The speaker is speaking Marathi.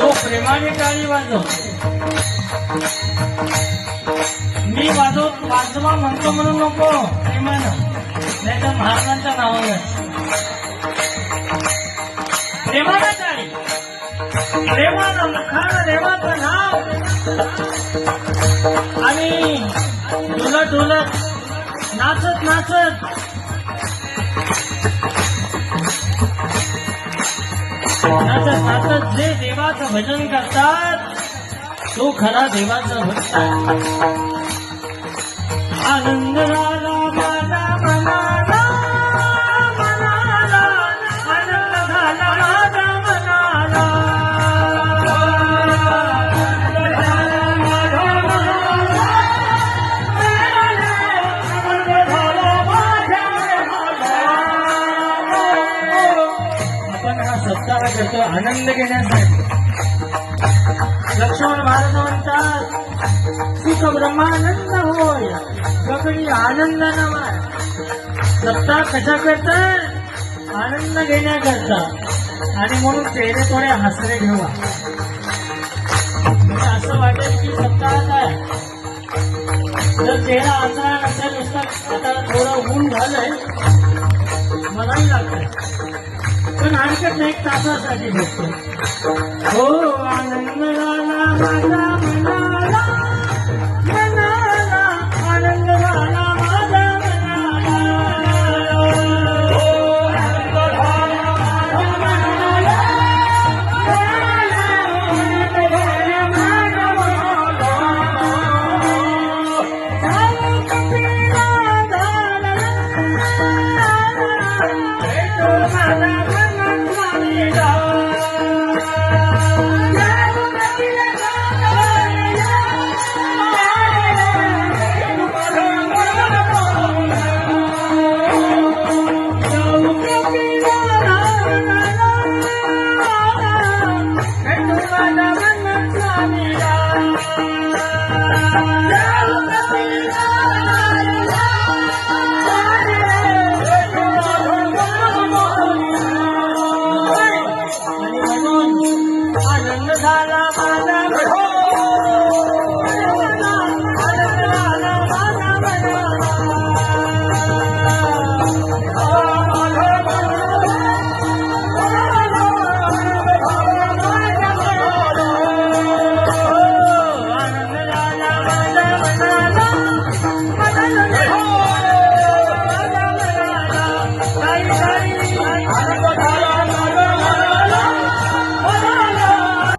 जो प्रेमाने टाळी वाजव. मी वाजव वाजवा म्हणतो म्हणून नको प्रेमानं. नाही तर महाराजांच्या नावानं. प्रेमानं टाळी प्रेमानं मुखानं देवाचं नाव. आणि डुलत डुलत नाचत नाचत. नाचत नाचत जे देवाचं भजन करतात तो खरा देवाचा भक्त आनंद आपण करतो आनंद घेण्यासाठी लक्ष्मण महाराज म्हणतात सुख ब्रह्मानंद होय. गगडी आनंद नवा सत्ता कशा करता आनंद घेण्याकरता. आणि म्हणून चेहरे थोडे हसरे घेवा. म्हणजे असं वाटेल की सत्ता काय जर चेहरा हसरा नसेल नुसता आता थोडं ऊन झालंय मलाही लागतंय. पण हरकत नाही एक तासासाठी भेटतो. हो आनंद झाला माझा. আনন্দ